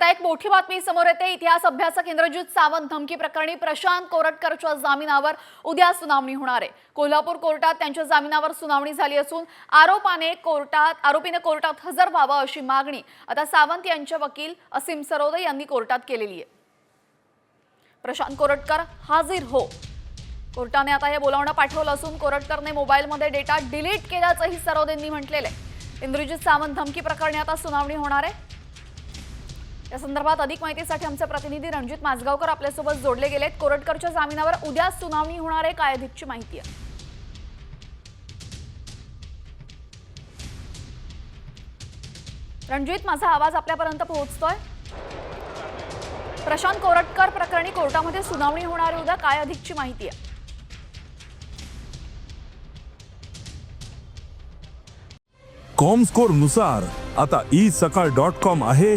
आता एक मोठी बातमी समोर येते. इतिहास अभ्यासक इंद्रजित सावंत धमकी प्रकरणी प्रशांत कोरटकरच्या जामिनावर उद्या सुनावणी होणार आहे. कोल्हापूर कोर्टात त्यांच्या जामिनावर सुनावणी झाली असून आरोपाने कोर्टात आरोपीने कोर्टात हजर व्हावं अशी मागणी आता सावंत यांचे वकील असीम सरोदे यांनी कोर्टात केलेली आहे. प्रशांत कोरटकर हाजीर हो. कोर्टाने आता हे बोलावणं पाठवलं असून कोरटकरने मोबाईलमध्ये डेटा डिलीट केल्याचंही सरोदेंनी म्हटलेलं आहे. इंद्रजित सावंत धमकी प्रकरणी आता सुनावणी होणार आहे. या संदर्भात अधिक माहितीसाठी आमचे प्रतिनिधी रणजित माजगावकर आपल्यासोबत जोडले गेलेत. कोरटकरच्या जामिनावर उद्या सुनावणी होणार आहे काय अधिकची माहिती आहे? रणजित माझा आवाज आपल्यापर्यंत पोहोचतोय? प्रशांत कोरटकर प्रकरणी कोर्टामध्ये सुनावणी होणार उद्या काय अधिकची माहिती आहे? कॉम स्कोरनुसार आता ई सकाळ डॉट कॉम आहे.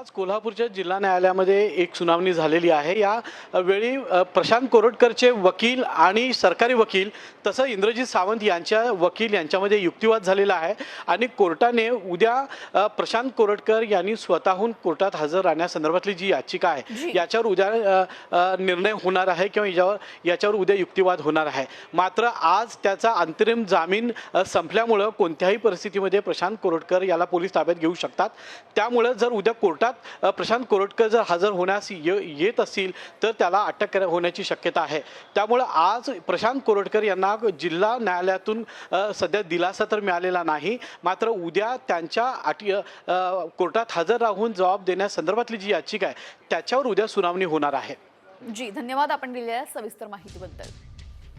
आत्ताच कोल्हापूरच्या जिल्हा न्यायालयामध्ये एक सुनावणी झालेली आहे. या वेळी प्रशांत कोरटकरचे वकील आणि सरकारी वकील तसं इंद्रजित सावंत यांच्या वकील यांच्यामध्ये युक्तिवाद झालेला आहे आणि कोर्टाने उद्या प्रशांत कोरटकर यांनी स्वतःहून कोर्टात हजर राहण्यासंदर्भातली जी याचिका. आहे याच्यावर उद्या निर्णय होणार आहे किंवा याच्यावर याच्यावर उद्या युक्तिवाद होणार आहे. मात्र आज त्याचा अंतरिम जामीन संपल्यामुळं कोणत्याही परिस्थितीमध्ये प्रशांत कोरटकर याला पोलीस ताब्यात घेऊ शकतात. त्यामुळं जर उद्या कोर्टात अ, प्रशांत कोरटकर जर हजर होण्यास ये- येत असतील तर त्याला अटक होण्याची शक्यता आहे. त्यामुळं आज प्रशांत कोरटकर यांना जिल्हा न्यायालयातून सध्या दिलासा तर मिळालेला नाही. मात्र उद्या त्यांच्या अटी कोर्टात हजर राहून जबाब देण्यासंदर्भातली जी याचिका आहे त्याच्यावर उद्या सुनावणी होणार आहे. जी धन्यवाद आपण दिलेल्या सविस्तर माहितीबद्दल.